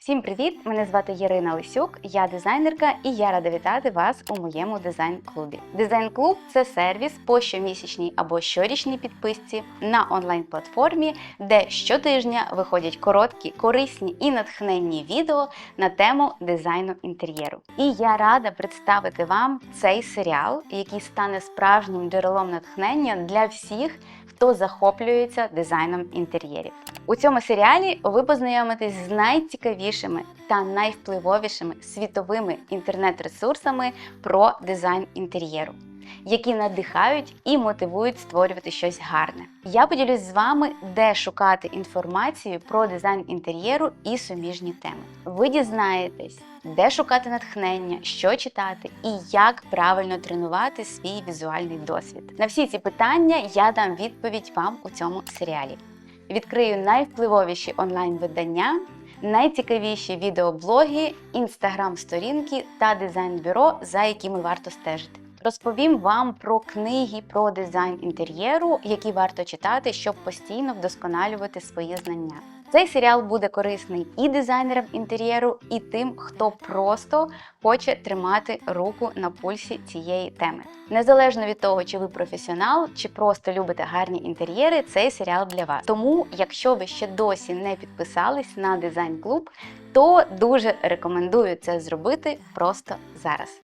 Всім привіт! Мене звати Ірина Лисюк, я дизайнерка і я рада вітати вас у моєму дизайн-клубі. Дизайн-клуб це сервіс по щомісячній або щорічній підписці на онлайн-платформі, де щотижня виходять короткі, корисні і натхненні відео на тему дизайну інтер'єру. І я рада представити вам цей серіал, який стане справжнім джерелом натхнення для всіх, хто захоплюється дизайном інтер'єрів. У цьому серіалі ви познайомитесь з найцікавішими та найвпливовішими світовими інтернет-ресурсами про дизайн інтер'єру, які надихають і мотивують створювати щось гарне. Я поділюсь з вами, де шукати інформацію про дизайн інтер'єру і суміжні теми. Ви дізнаєтесь, де шукати натхнення, що читати і як правильно тренувати свій візуальний досвід. На всі ці питання я дам відповідь вам у цьому серіалі відкрию найвпливовіші онлайн-видання, найцікавіші відеоблоги, інстаграм-сторінки та дизайн-бюро, за якими варто стежити. Розповім вам про книги про дизайн інтер'єру, які варто читати, щоб постійно вдосконалювати свої знання. Цей серіал буде корисний і дизайнерам інтер'єру, і тим, хто просто хоче тримати руку на пульсі цієї теми. Незалежно від того, чи ви професіонал, чи просто любите гарні інтер'єри, цей серіал для вас. Тому, якщо ви ще досі не підписались на дизайн клуб, то дуже рекомендую це зробити просто зараз.